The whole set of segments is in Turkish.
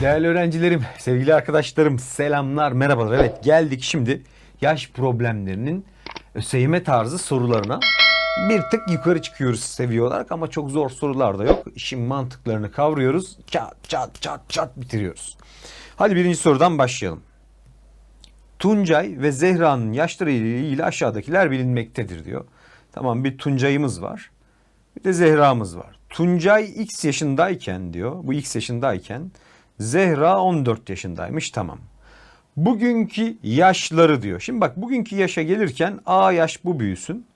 Değerli öğrencilerim, sevgili arkadaşlarım, selamlar, merhabalar. Evet geldik şimdi yaş problemlerinin ÖSYM tarzı sorularına. Bir tık yukarı çıkıyoruz seviye olarak ama çok zor sorular da yok. İşin mantıklarını kavruyoruz. Çat çat çat çat bitiriyoruz. Hadi birinci sorudan başlayalım. Tuncay ve Zehra'nın yaşları ile aşağıdakiler bilinmektedir diyor. Tamam bir Tuncay'ımız var. Bir de Zehra'mız var. Tuncay X yaşındayken diyor. Bu X yaşındayken Zehra 14 yaşındaymış tamam. Bugünkü yaşları diyor. Şimdi bak bugünkü yaşa gelirken A yaş bu büyüsün.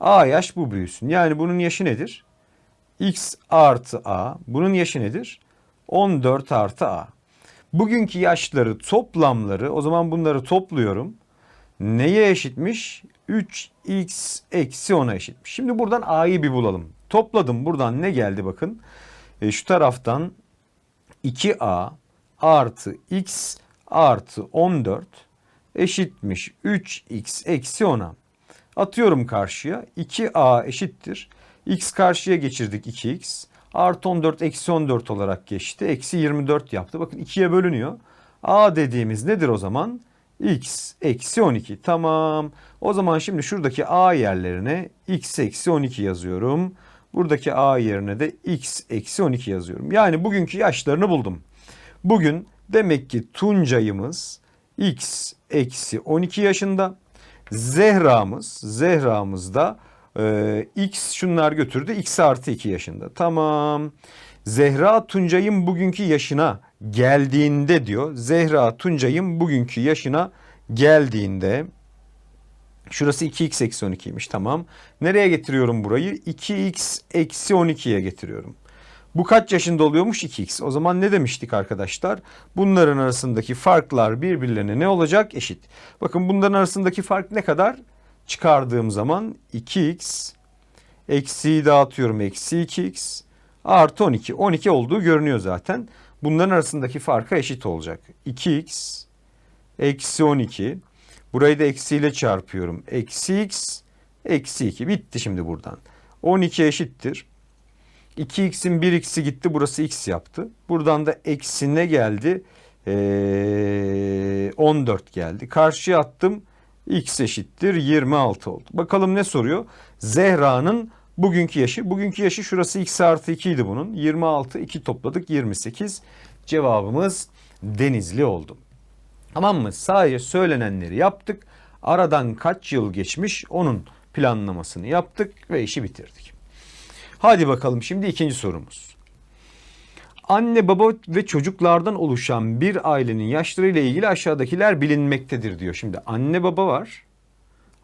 A yaş bu büyüsün. Yani bunun yaşı nedir? X artı A. Bunun yaşı nedir? 14 artı A. Bugünkü yaşları toplamları o zaman bunları topluyorum. Neye eşitmiş? 3x eksi 10'a eşitmiş. Şimdi buradan a'yı bir bulalım. Topladım buradan ne geldi bakın. E, şu taraftan 2a artı x artı 14 eşitmiş 3x eksi 10'a. Atıyorum karşıya 2a eşittir. x karşıya geçirdik 2x. Artı 14 eksi 14 olarak geçti. Eksi 24 yaptı. Bakın 2'ye bölünüyor. a dediğimiz nedir o zaman? x eksi 12. Tamam. O zaman şimdi şuradaki a yerlerine x eksi 12 yazıyorum. Buradaki a yerine de x eksi 12 yazıyorum. Yani bugünkü yaşlarını buldum. Bugün demek ki Tuncay'ımız x eksi 12 yaşında. Zehra'mız, Zehra'mız da e, x şunlar götürdü x artı 2 yaşında. Tamam. Zehra Tuncay'ın bugünkü yaşına geldiğinde diyor. Zehra Tuncay'ın bugünkü yaşına geldiğinde şurası 2x eksi 12'ymiş tamam. Nereye getiriyorum burayı? 2x eksi 12'ye getiriyorum. Bu kaç yaşında oluyormuş 2x. O zaman ne demiştik arkadaşlar? Bunların arasındaki farklar birbirlerine ne olacak? Eşit. Bakın bunların arasındaki fark ne kadar? Çıkardığım zaman 2x eksiyi dağıtıyorum eksi 2x artı 12. 12 olduğu görünüyor zaten. Bunların arasındaki farka eşit olacak. 2x eksi 12. Burayı da eksiyle çarpıyorum. Eksi x eksi 2. Bitti şimdi buradan. 12 eşittir. 2x'in 1x'i gitti. Burası x yaptı. Buradan da eksi ne geldi? Ee, 14 geldi. Karşıya attım. x eşittir 26 oldu. Bakalım ne soruyor? Zehra'nın bugünkü yaşı. Bugünkü yaşı şurası x artı 2 idi bunun. 26 2 topladık 28. Cevabımız Denizli oldu. Tamam mı? Sadece söylenenleri yaptık. Aradan kaç yıl geçmiş onun planlamasını yaptık ve işi bitirdik. Hadi bakalım şimdi ikinci sorumuz. Anne baba ve çocuklardan oluşan bir ailenin yaşlarıyla ilgili aşağıdakiler bilinmektedir diyor. Şimdi anne baba var.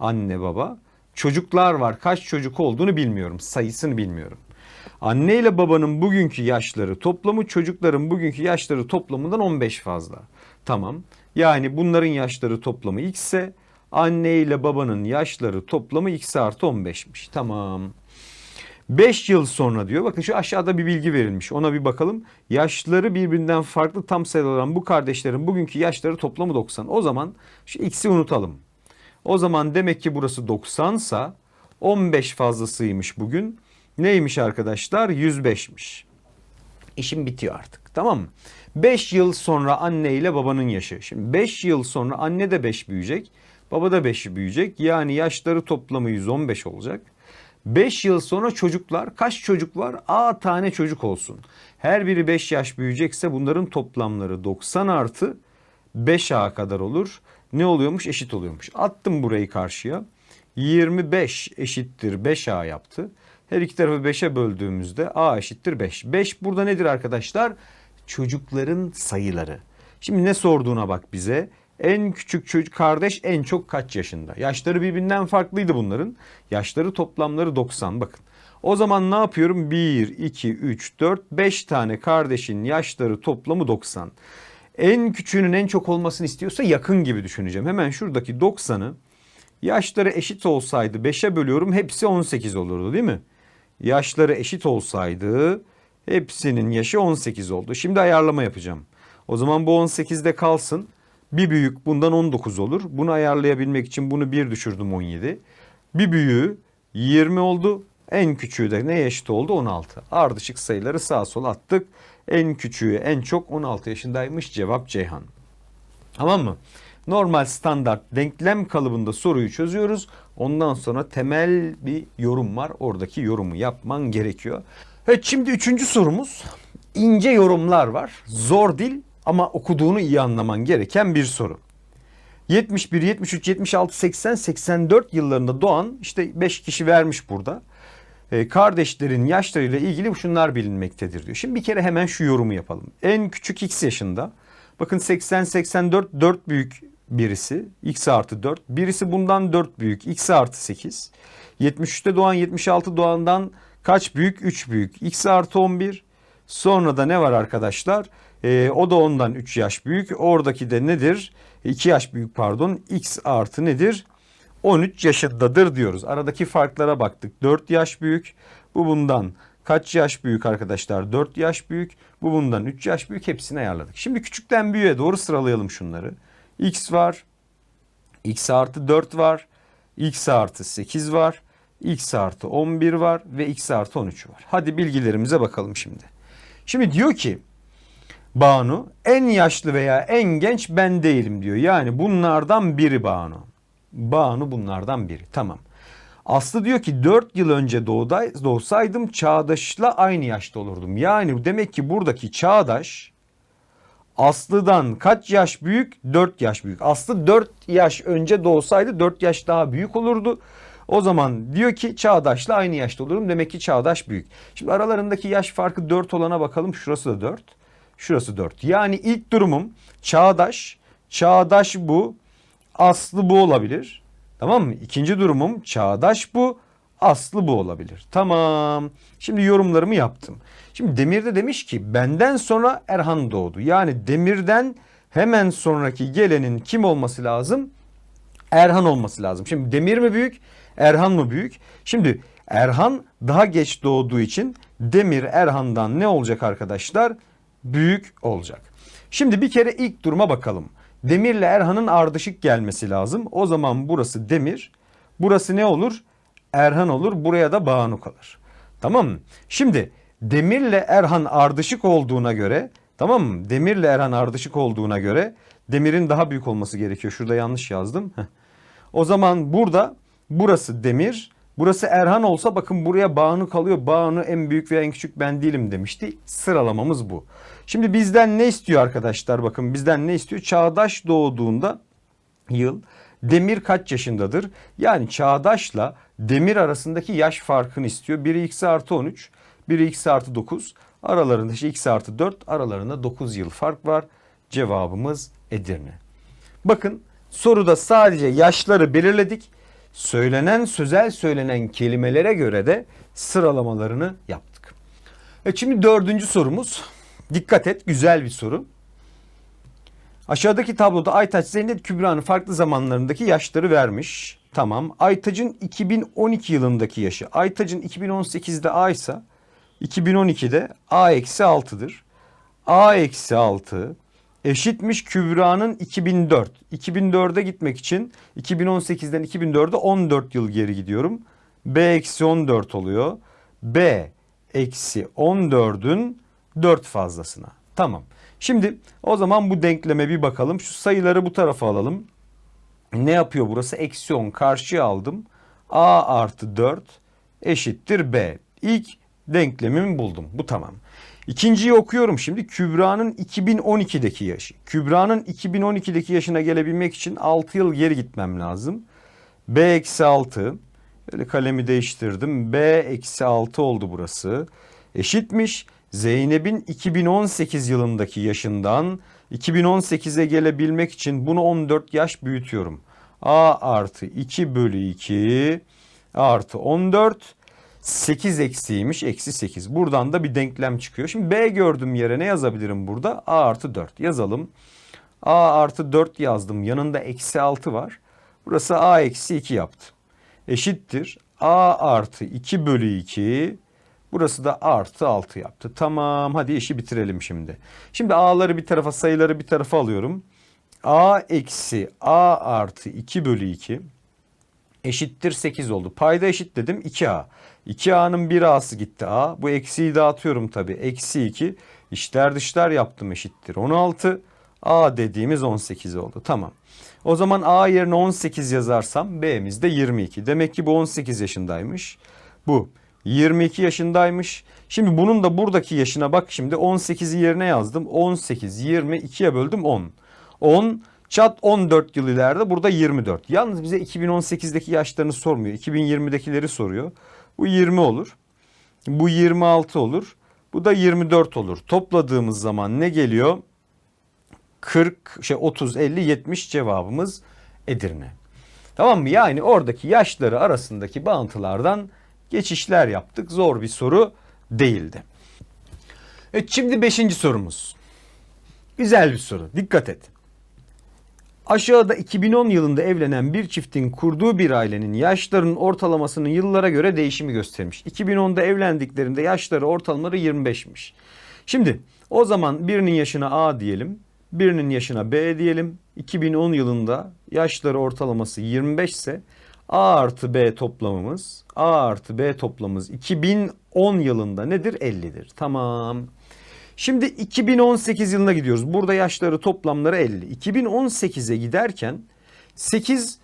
Anne baba. Çocuklar var. Kaç çocuk olduğunu bilmiyorum. Sayısını bilmiyorum. Anne ile babanın bugünkü yaşları toplamı çocukların bugünkü yaşları toplamından 15 fazla. Tamam. Yani bunların yaşları toplamı x ise anne ile babanın yaşları toplamı x artı 15'miş. Tamam. 5 yıl sonra diyor. Bakın şu aşağıda bir bilgi verilmiş. Ona bir bakalım. Yaşları birbirinden farklı tam sayılı olan bu kardeşlerin bugünkü yaşları toplamı 90. O zaman şu x'i unutalım. O zaman demek ki burası 90 sa 15 fazlasıymış bugün. Neymiş arkadaşlar? 105'miş. İşim bitiyor artık. Tamam mı? 5 yıl sonra anne ile babanın yaşı. Şimdi 5 yıl sonra anne de 5 büyüyecek. Baba da 5 büyüyecek. Yani yaşları toplamı 115 olacak. 5 yıl sonra çocuklar kaç çocuk var? A tane çocuk olsun. Her biri 5 yaş büyüyecekse bunların toplamları 90 artı 5A kadar olur. Ne oluyormuş? Eşit oluyormuş. Attım burayı karşıya. 25 eşittir 5A yaptı. Her iki tarafı 5'e böldüğümüzde A eşittir 5. 5 burada nedir arkadaşlar? Çocukların sayıları. Şimdi ne sorduğuna bak bize. En küçük çocuk kardeş en çok kaç yaşında? Yaşları birbirinden farklıydı bunların. Yaşları toplamları 90 bakın. O zaman ne yapıyorum? 1, 2, 3, 4, 5 tane kardeşin yaşları toplamı 90. En küçüğünün en çok olmasını istiyorsa yakın gibi düşüneceğim. Hemen şuradaki 90'ı yaşları eşit olsaydı 5'e bölüyorum hepsi 18 olurdu değil mi? Yaşları eşit olsaydı hepsinin yaşı 18 oldu. Şimdi ayarlama yapacağım. O zaman bu 18'de kalsın. Bir büyük bundan 19 olur. Bunu ayarlayabilmek için bunu bir düşürdüm 17. Bir büyüğü 20 oldu. En küçüğü de neye eşit oldu? 16. Ardışık sayıları sağa sola attık. En küçüğü en çok 16 yaşındaymış. Cevap Ceyhan. Tamam mı? Normal standart denklem kalıbında soruyu çözüyoruz. Ondan sonra temel bir yorum var. Oradaki yorumu yapman gerekiyor. Evet şimdi üçüncü sorumuz. İnce yorumlar var. Zor dil ama okuduğunu iyi anlaman gereken bir soru. 71, 73, 76, 80, 84 yıllarında doğan işte 5 kişi vermiş burada. Ee, kardeşlerin yaşlarıyla ilgili şunlar bilinmektedir diyor. Şimdi bir kere hemen şu yorumu yapalım. En küçük x yaşında. Bakın 80, 84 4 büyük birisi x artı 4. Birisi bundan 4 büyük x artı 8. 73'te doğan 76 doğandan kaç büyük? 3 büyük. x artı 11. Sonra da ne var arkadaşlar? Ee, o da ondan 3 yaş büyük. Oradaki de nedir? 2 yaş büyük pardon. X artı nedir? 13 yaşındadır diyoruz. Aradaki farklara baktık. 4 yaş büyük. Bu bundan kaç yaş büyük arkadaşlar? 4 yaş büyük. Bu bundan 3 yaş büyük. Hepsini ayarladık. Şimdi küçükten büyüğe doğru sıralayalım şunları. X var. X artı 4 var. X artı 8 var. X artı 11 var ve X artı 13 var. Hadi bilgilerimize bakalım şimdi. Şimdi diyor ki Banu en yaşlı veya en genç ben değilim diyor. Yani bunlardan biri Banu. Banu bunlardan biri. Tamam. Aslı diyor ki 4 yıl önce doğday, doğsaydım Çağdaş'la aynı yaşta olurdum. Yani demek ki buradaki Çağdaş Aslı'dan kaç yaş büyük? 4 yaş büyük. Aslı 4 yaş önce doğsaydı 4 yaş daha büyük olurdu. O zaman diyor ki Çağdaş'la aynı yaşta olurum. Demek ki Çağdaş büyük. Şimdi aralarındaki yaş farkı 4 olana bakalım. Şurası da 4. Şurası 4. Yani ilk durumum Çağdaş. Çağdaş bu. Aslı bu olabilir. Tamam mı? İkinci durumum Çağdaş bu. Aslı bu olabilir. Tamam. Şimdi yorumlarımı yaptım. Şimdi Demir de demiş ki benden sonra Erhan doğdu. Yani Demir'den hemen sonraki gelenin kim olması lazım? Erhan olması lazım. Şimdi Demir mi büyük? Erhan mı büyük? Şimdi Erhan daha geç doğduğu için Demir Erhan'dan ne olacak arkadaşlar? Büyük olacak. Şimdi bir kere ilk duruma bakalım. Demir'le Erhan'ın ardışık gelmesi lazım. O zaman burası Demir. Burası ne olur? Erhan olur. Buraya da Banu kalır. Tamam mı? Şimdi Demir'le Erhan ardışık olduğuna göre tamam mı? Demir'le Erhan ardışık olduğuna göre Demir'in daha büyük olması gerekiyor. Şurada yanlış yazdım. O zaman burada burası Demir, burası Erhan olsa bakın buraya Banu kalıyor. Banu en büyük ve en küçük ben değilim demişti. Sıralamamız bu. Şimdi bizden ne istiyor arkadaşlar? Bakın bizden ne istiyor? Çağdaş doğduğunda yıl Demir kaç yaşındadır? Yani Çağdaş'la Demir arasındaki yaş farkını istiyor. Biri x artı 13, biri x artı 9. Aralarında işte x artı 4 aralarında 9 yıl fark var. Cevabımız Edirne. Bakın soruda sadece yaşları belirledik. Söylenen sözel söylenen kelimelere göre de sıralamalarını yaptık. E şimdi dördüncü sorumuz. Dikkat et güzel bir soru. Aşağıdaki tabloda Aytaç, Zeynep, Kübra'nın farklı zamanlarındaki yaşları vermiş. Tamam. Aytaç'ın 2012 yılındaki yaşı. Aytaç'ın 2018'de A ise 2012'de A eksi 6'dır. A eksi 6 eşitmiş Kübra'nın 2004. 2004'e gitmek için 2018'den 2004'e 14 yıl geri gidiyorum. B eksi 14 oluyor. B eksi 14'ün 4 fazlasına. Tamam. Şimdi o zaman bu denkleme bir bakalım. Şu sayıları bu tarafa alalım. Ne yapıyor burası? Eksi 10 karşıya aldım. A artı 4 eşittir B. İlk denklemimi buldum. Bu tamam. İkinciyi okuyorum şimdi. Kübra'nın 2012'deki yaşı. Kübra'nın 2012'deki yaşına gelebilmek için 6 yıl geri gitmem lazım. B eksi 6. Böyle kalemi değiştirdim. B eksi 6 oldu burası. Eşitmiş. Zeynep'in 2018 yılındaki yaşından 2018'e gelebilmek için bunu 14 yaş büyütüyorum. A artı 2 bölü 2 artı 14 8 eksiymiş eksi 8. Buradan da bir denklem çıkıyor. Şimdi B gördüğüm yere ne yazabilirim burada? A artı 4 yazalım. A artı 4 yazdım. Yanında eksi 6 var. Burası A eksi 2 yaptı. Eşittir. A artı 2 bölü 2 Burası da artı 6 yaptı. Tamam hadi işi bitirelim şimdi. Şimdi a'ları bir tarafa sayıları bir tarafa alıyorum. a eksi a artı 2 bölü 2 eşittir 8 oldu. Payda eşit dedim 2a. 2A'nın 1A'sı gitti A. Bu eksiyi dağıtıyorum tabii. Eksi 2. İşler dışlar yaptım eşittir. 16. A dediğimiz 18 oldu. Tamam. O zaman A yerine 18 yazarsam B'miz de 22. Demek ki bu 18 yaşındaymış. Bu 22 yaşındaymış. Şimdi bunun da buradaki yaşına bak şimdi 18'i yerine yazdım. 18, 20, 2'ye böldüm 10. 10 çat 14 yıl ileride burada 24. Yalnız bize 2018'deki yaşlarını sormuyor. 2020'dekileri soruyor. Bu 20 olur. Bu 26 olur. Bu da 24 olur. Topladığımız zaman ne geliyor? 40, şey 30, 50, 70 cevabımız Edirne. Tamam mı? Yani oradaki yaşları arasındaki bağıntılardan geçişler yaptık. Zor bir soru değildi. Evet şimdi 5. sorumuz. Güzel bir soru. Dikkat et. Aşağıda 2010 yılında evlenen bir çiftin kurduğu bir ailenin yaşlarının ortalamasının yıllara göre değişimi göstermiş. 2010'da evlendiklerinde yaşları ortalamaları 25'miş. Şimdi o zaman birinin yaşına A diyelim, birinin yaşına B diyelim. 2010 yılında yaşları ortalaması 25 ise A artı B toplamımız, A artı B toplamımız 2010 yılında nedir? 50'dir. Tamam. Şimdi 2018 yılına gidiyoruz. Burada yaşları toplamları 50. 2018'e giderken 8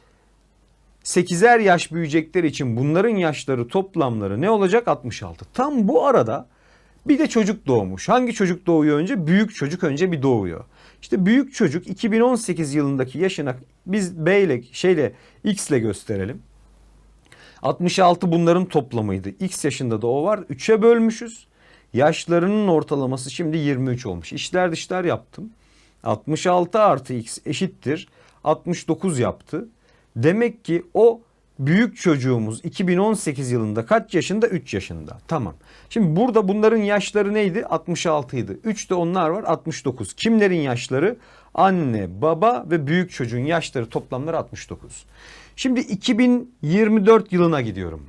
8'er yaş büyüyecekler için bunların yaşları toplamları ne olacak? 66. Tam bu arada bir de çocuk doğmuş. Hangi çocuk doğuyor önce? Büyük çocuk önce bir doğuyor. İşte büyük çocuk 2018 yılındaki yaşına biz B ile şeyle X ile gösterelim. 66 bunların toplamıydı. X yaşında da o var. 3'e bölmüşüz. Yaşlarının ortalaması şimdi 23 olmuş. İşler dışlar yaptım. 66 artı X eşittir. 69 yaptı. Demek ki o büyük çocuğumuz 2018 yılında kaç yaşında? 3 yaşında. Tamam. Şimdi burada bunların yaşları neydi? 66 idi. 3 de onlar var 69. Kimlerin yaşları? Anne, baba ve büyük çocuğun yaşları toplamları 69. Şimdi 2024 yılına gidiyorum.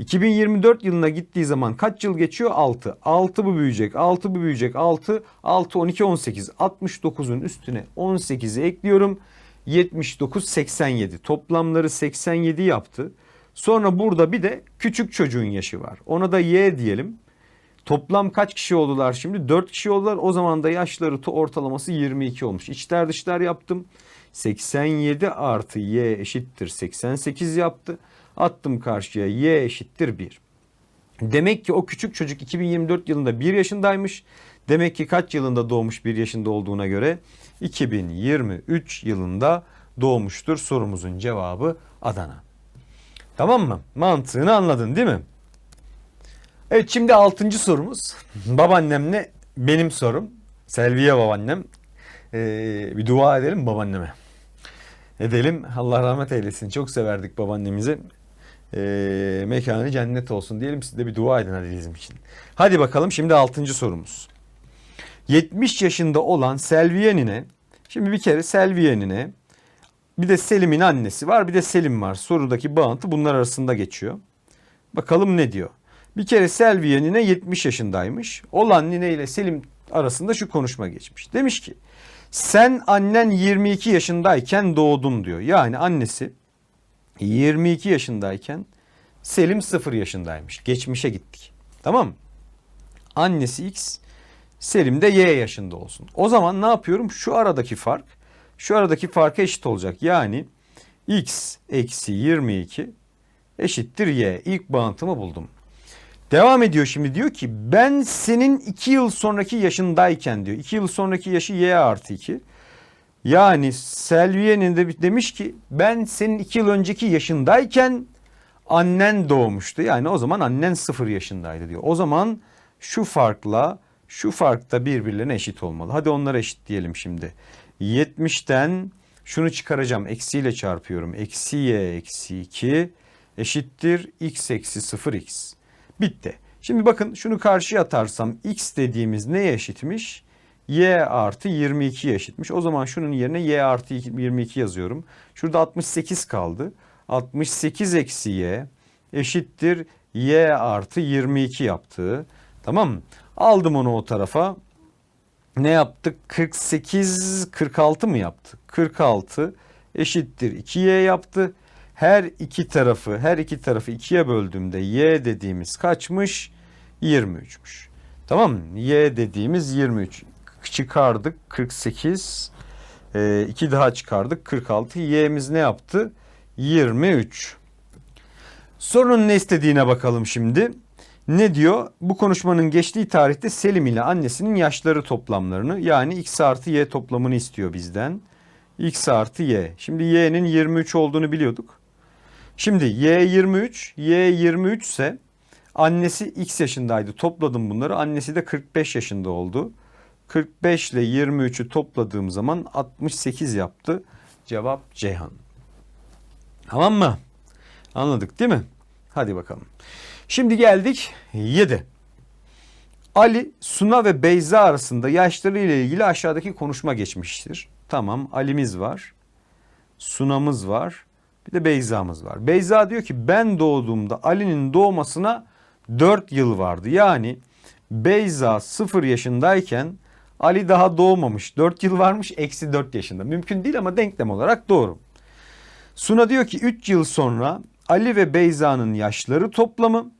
2024 yılına gittiği zaman kaç yıl geçiyor? 6. 6 bu büyüyecek, 6 bu büyüyecek, 6, 6, 12, 18. 69'un üstüne 18'i ekliyorum. 79, 87. Toplamları 87 yaptı. Sonra burada bir de küçük çocuğun yaşı var. Ona da Y diyelim. Toplam kaç kişi oldular şimdi? 4 kişi oldular. O zaman da yaşları ortalaması 22 olmuş. İçler dışlar yaptım. 87 artı Y eşittir 88 yaptı. Attım karşıya Y eşittir 1. Demek ki o küçük çocuk 2024 yılında 1 yaşındaymış. Demek ki kaç yılında doğmuş 1 yaşında olduğuna göre 2023 yılında doğmuştur. Sorumuzun cevabı Adana. Tamam mı? Mantığını anladın değil mi? Evet şimdi 6. sorumuz. Babaannemle benim sorum. Selviye babaannem. Ee, bir dua edelim babaanneme. Edelim. Allah rahmet eylesin. Çok severdik babaannemizi. Ee, mekanı cennet olsun diyelim. Siz de bir dua edin hadi bizim için. Hadi bakalım şimdi 6. sorumuz. 70 yaşında olan Selviye şimdi bir kere Selviye bir de Selim'in annesi var bir de Selim var. Sorudaki bağıntı bunlar arasında geçiyor. Bakalım ne diyor. Bir kere Selviye nine 70 yaşındaymış. Olan nine ile Selim arasında şu konuşma geçmiş. Demiş ki sen annen 22 yaşındayken doğdun diyor. Yani annesi 22 yaşındayken Selim 0 yaşındaymış. Geçmişe gittik. Tamam mı? Annesi X, Selim de Y yaşında olsun. O zaman ne yapıyorum? Şu aradaki fark, şu aradaki farka eşit olacak. Yani X eksi 22 eşittir Y. İlk bağıntımı buldum. Devam ediyor şimdi diyor ki ben senin 2 yıl sonraki yaşındayken diyor. 2 yıl sonraki yaşı Y artı 2. Yani Selviye'nin de demiş ki ben senin 2 yıl önceki yaşındayken annen doğmuştu. Yani o zaman annen 0 yaşındaydı diyor. O zaman şu farkla şu fark da birbirlerine eşit olmalı. Hadi onları eşit diyelim şimdi. 70'ten şunu çıkaracağım. Eksiyle çarpıyorum. Eksi y eksi 2 eşittir x eksi 0x. Bitti. Şimdi bakın şunu karşıya atarsam x dediğimiz neye eşitmiş? Y artı 22 eşitmiş. O zaman şunun yerine y artı 22 yazıyorum. Şurada 68 kaldı. 68 eksi y eşittir y artı 22 yaptığı. Tamam mı? Aldım onu o tarafa. Ne yaptık? 48, 46 mı yaptı? 46 eşittir 2y yaptı. Her iki tarafı her iki tarafı ikiye böldüğümde y dediğimiz kaçmış? 23'müş. Tamam mı? Y dediğimiz 23. Çıkardık 48. 2 daha çıkardık 46. Y'miz ne yaptı? 23. Sorunun ne istediğine bakalım şimdi. Ne diyor? Bu konuşmanın geçtiği tarihte Selim ile annesinin yaşları toplamlarını yani x artı y toplamını istiyor bizden. x artı y. Şimdi y'nin 23 olduğunu biliyorduk. Şimdi y 23, y 23 ise annesi x yaşındaydı. Topladım bunları. Annesi de 45 yaşında oldu. 45 ile 23'ü topladığım zaman 68 yaptı. Cevap Ceyhan. Tamam mı? Anladık değil mi? Hadi bakalım. Şimdi geldik 7. Ali, Suna ve Beyza arasında yaşları ile ilgili aşağıdaki konuşma geçmiştir. Tamam Ali'miz var. Suna'mız var. Bir de Beyza'mız var. Beyza diyor ki ben doğduğumda Ali'nin doğmasına 4 yıl vardı. Yani Beyza 0 yaşındayken Ali daha doğmamış. 4 yıl varmış eksi 4 yaşında. Mümkün değil ama denklem olarak doğru. Suna diyor ki 3 yıl sonra Ali ve Beyza'nın yaşları toplamı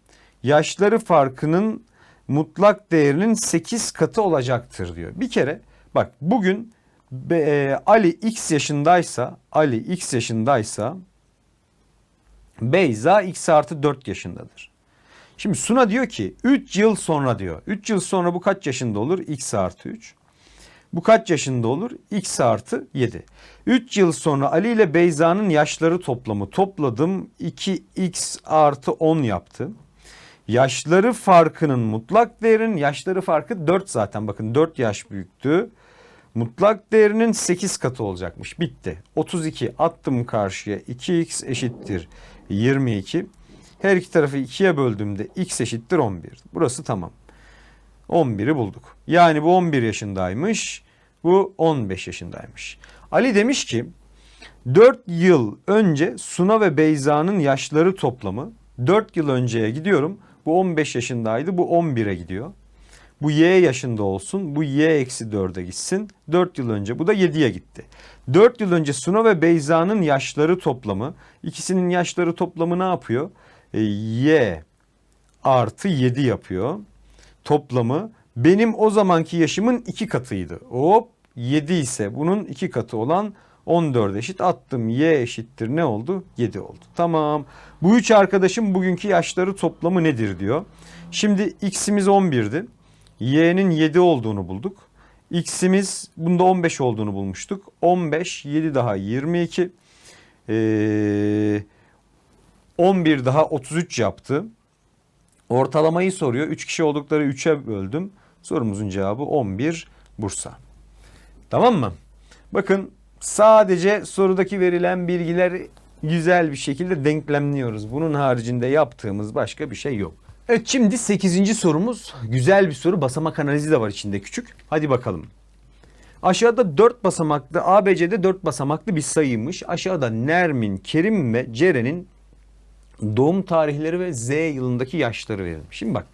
yaşları farkının mutlak değerinin 8 katı olacaktır diyor. Bir kere bak bugün e, Ali x yaşındaysa Ali x yaşındaysa Beyza x artı 4 yaşındadır. Şimdi Suna diyor ki 3 yıl sonra diyor. 3 yıl sonra bu kaç yaşında olur? x artı 3. Bu kaç yaşında olur? X artı 7. 3 yıl sonra Ali ile Beyza'nın yaşları toplamı topladım. 2x artı 10 yaptı. Yaşları farkının mutlak değerinin yaşları farkı 4 zaten bakın 4 yaş büyüktü. Mutlak değerinin 8 katı olacakmış. Bitti. 32 attım karşıya 2x eşittir 22. Her iki tarafı 2'ye böldüğümde x eşittir 11. Burası tamam. 11'i bulduk. Yani bu 11 yaşındaymış. Bu 15 yaşındaymış. Ali demiş ki 4 yıl önce Suna ve Beyza'nın yaşları toplamı 4 yıl önceye gidiyorum. Bu 15 yaşındaydı. Bu 11'e gidiyor. Bu y yaşında olsun. Bu y eksi 4'e gitsin. 4 yıl önce. Bu da 7'ye gitti. 4 yıl önce Suna ve Beyza'nın yaşları toplamı. ikisinin yaşları toplamı ne yapıyor? E, y artı 7 yapıyor. Toplamı benim o zamanki yaşımın iki katıydı. Hop 7 ise bunun iki katı olan 14 eşit attım. Y eşittir ne oldu? 7 oldu. Tamam. Bu üç arkadaşım bugünkü yaşları toplamı nedir diyor. Şimdi x'imiz 11'di. Y'nin 7 olduğunu bulduk. X'imiz bunda 15 olduğunu bulmuştuk. 15, 7 daha 22. Ee, 11 daha 33 yaptı. Ortalamayı soruyor. 3 kişi oldukları 3'e böldüm. Sorumuzun cevabı 11 Bursa. Tamam mı? Bakın sadece sorudaki verilen bilgiler güzel bir şekilde denklemliyoruz. Bunun haricinde yaptığımız başka bir şey yok. Evet şimdi 8. sorumuz güzel bir soru. Basamak analizi de var içinde küçük. Hadi bakalım. Aşağıda 4 basamaklı ABC'de 4 basamaklı bir sayıymış. Aşağıda Nermin, Kerim ve Ceren'in doğum tarihleri ve Z yılındaki yaşları verilmiş. Şimdi bak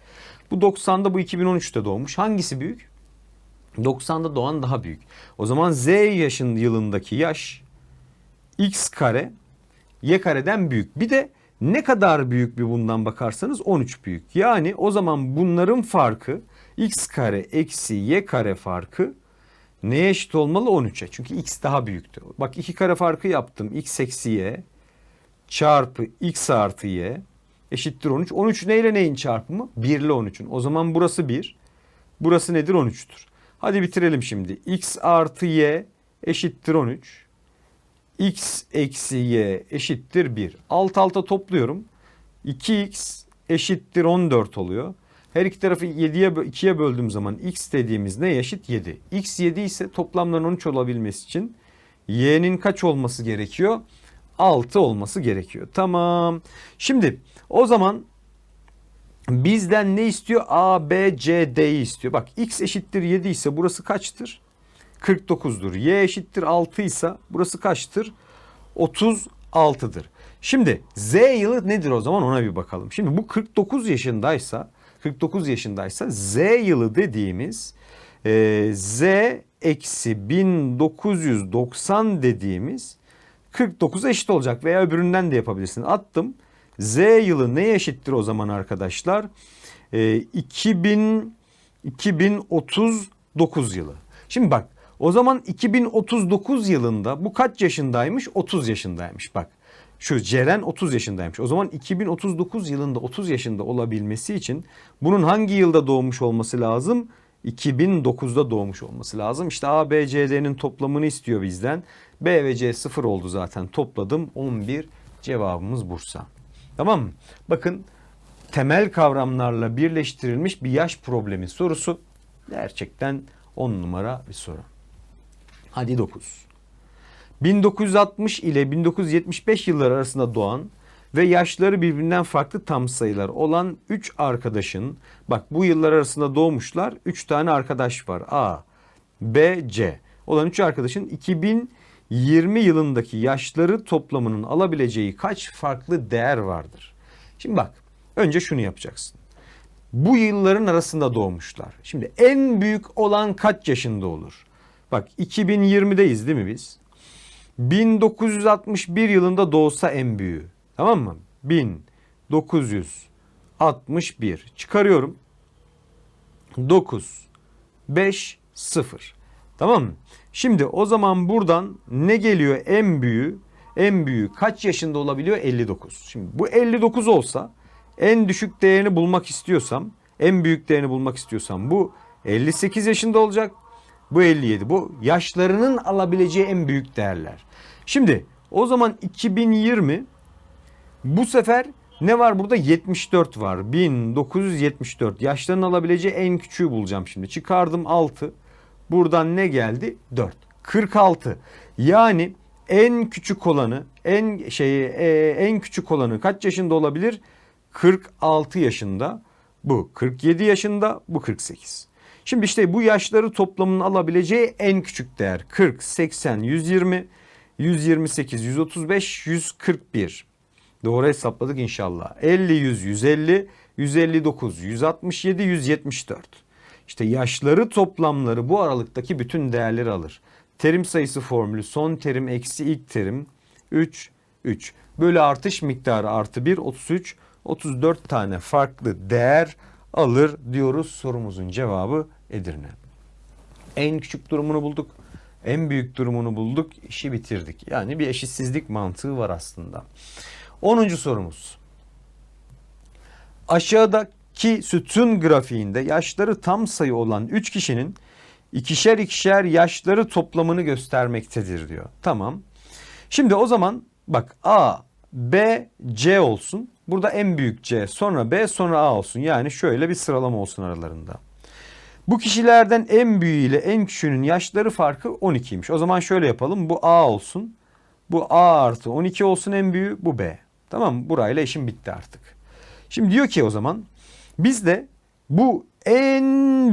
bu 90'da bu 2013'te doğmuş. Hangisi büyük? 90'da doğan daha büyük. O zaman Z yaşın yılındaki yaş x kare y kareden büyük. Bir de ne kadar büyük bir bundan bakarsanız 13 büyük. Yani o zaman bunların farkı x kare eksi y kare farkı neye eşit olmalı? 13'e. Çünkü x daha büyüktü. Bak 2 kare farkı yaptım. x eksi y çarpı x artı y eşittir 13. 13 neyle neyin çarpımı? 1 ile 13'ün. O zaman burası 1. Burası nedir? 13'tür. Hadi bitirelim şimdi. x artı y eşittir 13. x eksi y eşittir 1. Alt alta topluyorum. 2x eşittir 14 oluyor. Her iki tarafı 7'ye 2'ye böldüğüm zaman x dediğimiz ne eşit? 7. x 7 ise toplamların 13 olabilmesi için y'nin kaç olması gerekiyor? 6 olması gerekiyor. Tamam. Şimdi o zaman bizden ne istiyor? A, B, C, D'yi istiyor. Bak x eşittir 7 ise burası kaçtır? 49'dur. Y eşittir 6 ise burası kaçtır? 36'dır. Şimdi Z yılı nedir o zaman ona bir bakalım. Şimdi bu 49 yaşındaysa 49 yaşındaysa Z yılı dediğimiz e, Z eksi 1990 dediğimiz 49'a eşit olacak veya öbüründen de yapabilirsin. Attım. Z yılı neye eşittir o zaman arkadaşlar? Ee, 2000 2039 yılı. Şimdi bak o zaman 2039 yılında bu kaç yaşındaymış? 30 yaşındaymış bak. Şu Ceren 30 yaşındaymış. O zaman 2039 yılında 30 yaşında olabilmesi için bunun hangi yılda doğmuş olması lazım? 2009'da doğmuş olması lazım. İşte A, B, C, D'nin toplamını istiyor bizden. B ve C 0 oldu zaten. Topladım 11. Cevabımız Bursa. Tamam mı? Bakın temel kavramlarla birleştirilmiş bir yaş problemi sorusu. Gerçekten 10 numara bir soru. Hadi 9. 1960 ile 1975 yılları arasında doğan ve yaşları birbirinden farklı tam sayılar olan 3 arkadaşın bak bu yıllar arasında doğmuşlar 3 tane arkadaş var. A, B, C olan 3 arkadaşın 2020 yılındaki yaşları toplamının alabileceği kaç farklı değer vardır? Şimdi bak önce şunu yapacaksın. Bu yılların arasında doğmuşlar. Şimdi en büyük olan kaç yaşında olur? Bak 2020'deyiz değil mi biz? 1961 yılında doğsa en büyüğü. Tamam mı? 1961. Çıkarıyorum. 9, 5, 0. Tamam mı? Şimdi o zaman buradan ne geliyor en büyüğü? En büyüğü kaç yaşında olabiliyor? 59. Şimdi bu 59 olsa en düşük değerini bulmak istiyorsam, en büyük değerini bulmak istiyorsam bu 58 yaşında olacak. Bu 57. Bu yaşlarının alabileceği en büyük değerler. Şimdi o zaman 2020 bu sefer ne var burada? 74 var. 1974. Yaşlarının alabileceği en küçüğü bulacağım şimdi. Çıkardım 6. Buradan ne geldi? 4. 46. Yani en küçük olanı, en şeyi e, en küçük olanı kaç yaşında olabilir? 46 yaşında. Bu 47 yaşında, bu 48. Şimdi işte bu yaşları toplamının alabileceği en küçük değer 40, 80, 120, 128, 135, 141. Doğru hesapladık inşallah. 50, 100, 150, 159, 167, 174. İşte yaşları toplamları bu aralıktaki bütün değerleri alır. Terim sayısı formülü son terim eksi ilk terim 3, 3. Böyle artış miktarı artı 1, 33, 34 tane farklı değer alır diyoruz. Sorumuzun cevabı Edirne. En küçük durumunu bulduk. En büyük durumunu bulduk. işi bitirdik. Yani bir eşitsizlik mantığı var aslında. 10. sorumuz. Aşağıdaki sütun grafiğinde yaşları tam sayı olan 3 kişinin ikişer ikişer yaşları toplamını göstermektedir diyor. Tamam. Şimdi o zaman bak A, B, C olsun. Burada en büyük C, sonra B, sonra A olsun. Yani şöyle bir sıralama olsun aralarında. Bu kişilerden en büyüğü ile en küçüğünün yaşları farkı 12'ymiş. O zaman şöyle yapalım. Bu A olsun. Bu A artı 12 olsun en büyüğü. Bu B. Tamam? Burayla işim bitti artık. Şimdi diyor ki o zaman biz de bu en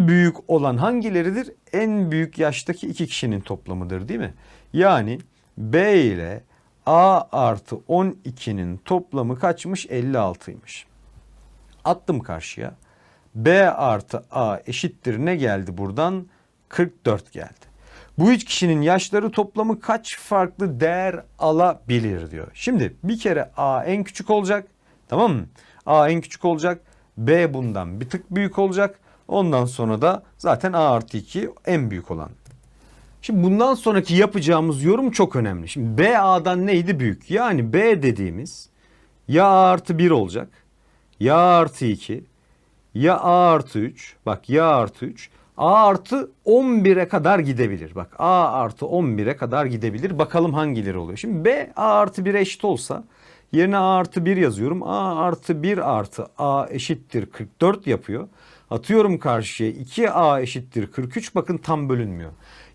büyük olan hangileridir? En büyük yaştaki iki kişinin toplamıdır değil mi? Yani B ile A artı 12'nin toplamı kaçmış? 56'ymış. Attım karşıya. B artı A eşittir ne geldi buradan? 44 geldi. Bu üç kişinin yaşları toplamı kaç farklı değer alabilir diyor. Şimdi bir kere A en küçük olacak. Tamam mı? A en küçük olacak. B bundan bir tık büyük olacak. Ondan sonra da zaten A artı 2 en büyük olan. Şimdi bundan sonraki yapacağımız yorum çok önemli. Şimdi B A'dan neydi büyük? Yani B dediğimiz ya A artı 1 olacak. Ya A artı 2 ya A artı 3 bak ya artı 3 A artı 11'e kadar gidebilir. Bak A artı 11'e kadar gidebilir. Bakalım hangileri oluyor. Şimdi B A artı 1'e eşit olsa yerine A artı 1 yazıyorum. A artı 1 artı A eşittir 44 yapıyor. Atıyorum karşıya 2A eşittir 43 bakın tam bölünmüyor.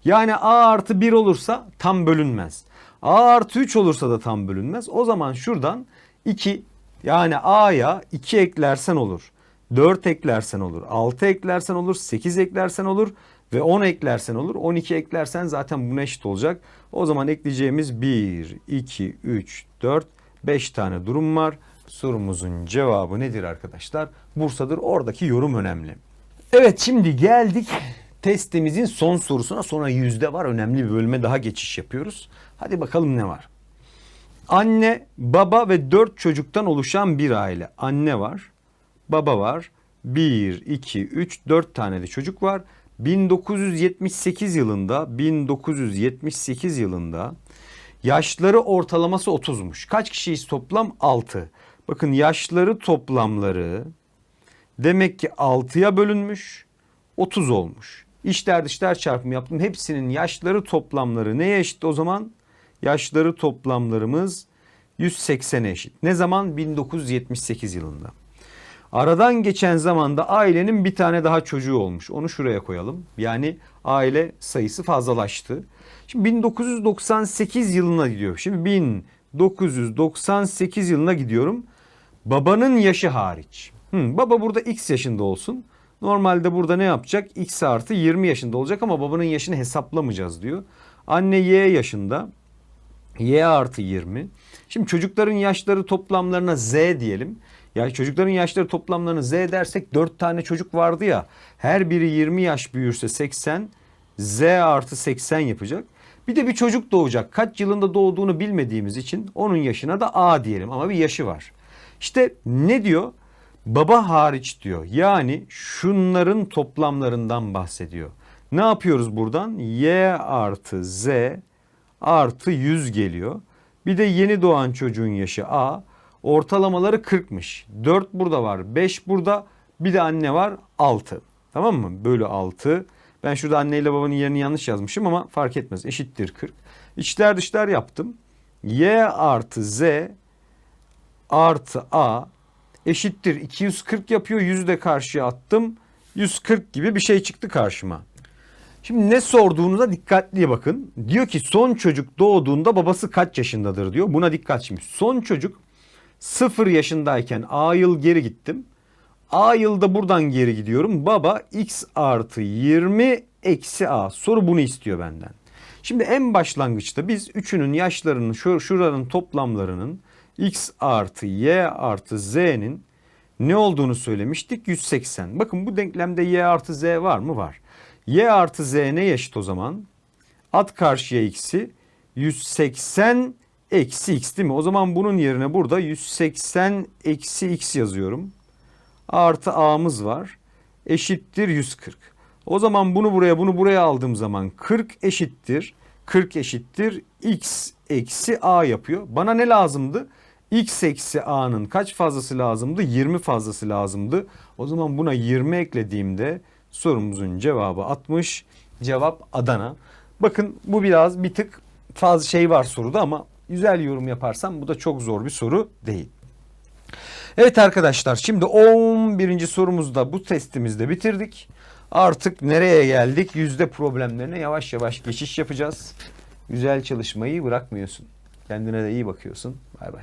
Yani A artı 1 olursa tam bölünmez. A artı 3 olursa da tam bölünmez. O zaman şuradan 2 yani A'ya 2 eklersen olur. 4 eklersen olur. 6 eklersen olur. 8 eklersen olur. Ve 10 eklersen olur. 12 eklersen zaten buna eşit olacak. O zaman ekleyeceğimiz 1, 2, 3, 4, 5 tane durum var. Sorumuzun cevabı nedir arkadaşlar? Bursa'dır. Oradaki yorum önemli. Evet şimdi geldik testimizin son sorusuna. Sonra yüzde var. Önemli bir bölüme daha geçiş yapıyoruz. Hadi bakalım ne var. Anne, baba ve dört çocuktan oluşan bir aile. Anne var, baba var. 1, 2, 3, 4 tane de çocuk var. 1978 yılında, 1978 yılında yaşları ortalaması 30'muş. Kaç kişiyiz toplam? 6. Bakın yaşları toplamları demek ki 6'ya bölünmüş, 30 olmuş. İşler dışlar çarpımı yaptım. Hepsinin yaşları toplamları neye eşit o zaman? Yaşları toplamlarımız 180'e eşit. Ne zaman? 1978 yılında. Aradan geçen zamanda ailenin bir tane daha çocuğu olmuş. Onu şuraya koyalım. Yani aile sayısı fazlalaştı. Şimdi 1998 yılına gidiyor. Şimdi 1998 yılına gidiyorum. Babanın yaşı hariç. Hı, baba burada x yaşında olsun. Normalde burada ne yapacak? X artı 20 yaşında olacak ama babanın yaşını hesaplamayacağız diyor. Anne Y yaşında. Y artı 20. Şimdi çocukların yaşları toplamlarına Z diyelim. Ya çocukların yaşları toplamlarını Z dersek 4 tane çocuk vardı ya. Her biri 20 yaş büyürse 80. Z artı 80 yapacak. Bir de bir çocuk doğacak. Kaç yılında doğduğunu bilmediğimiz için onun yaşına da A diyelim ama bir yaşı var. İşte ne diyor? Baba hariç diyor. Yani şunların toplamlarından bahsediyor. Ne yapıyoruz buradan? Y artı Z artı 100 geliyor. Bir de yeni doğan çocuğun yaşı A. Ortalamaları 40'mış. 4 burada var. 5 burada. Bir de anne var. 6. Tamam mı? Bölü 6. Ben şurada anneyle babanın yerini yanlış yazmışım ama fark etmez. Eşittir 40. İçler dışlar yaptım. Y artı Z artı A eşittir 240 yapıyor. 100'ü de karşıya attım. 140 gibi bir şey çıktı karşıma. Şimdi ne sorduğunuza dikkatli bakın. Diyor ki son çocuk doğduğunda babası kaç yaşındadır diyor. Buna dikkat şimdi. Son çocuk 0 yaşındayken A yıl geri gittim. A yılda buradan geri gidiyorum. Baba x artı 20 eksi A. Soru bunu istiyor benden. Şimdi en başlangıçta biz üçünün yaşlarının şu, şuranın toplamlarının x artı y artı z'nin ne olduğunu söylemiştik 180. Bakın bu denklemde y artı z var mı? Var. y artı z ne eşit o zaman? At karşıya x'i 180 eksi x değil mi? O zaman bunun yerine burada 180 eksi x yazıyorum. Artı a'mız var. Eşittir 140. O zaman bunu buraya bunu buraya aldığım zaman 40 eşittir. 40 eşittir x eksi a yapıyor. Bana ne lazımdı? x eksi a'nın kaç fazlası lazımdı? 20 fazlası lazımdı. O zaman buna 20 eklediğimde sorumuzun cevabı 60. Cevap Adana. Bakın bu biraz bir tık fazla şey var soruda ama güzel yorum yaparsam bu da çok zor bir soru değil. Evet arkadaşlar şimdi 11. sorumuzda bu testimizde bitirdik. Artık nereye geldik? Yüzde problemlerine yavaş yavaş geçiş yapacağız. Güzel çalışmayı bırakmıyorsun. Kendine de iyi bakıyorsun. Bay bay.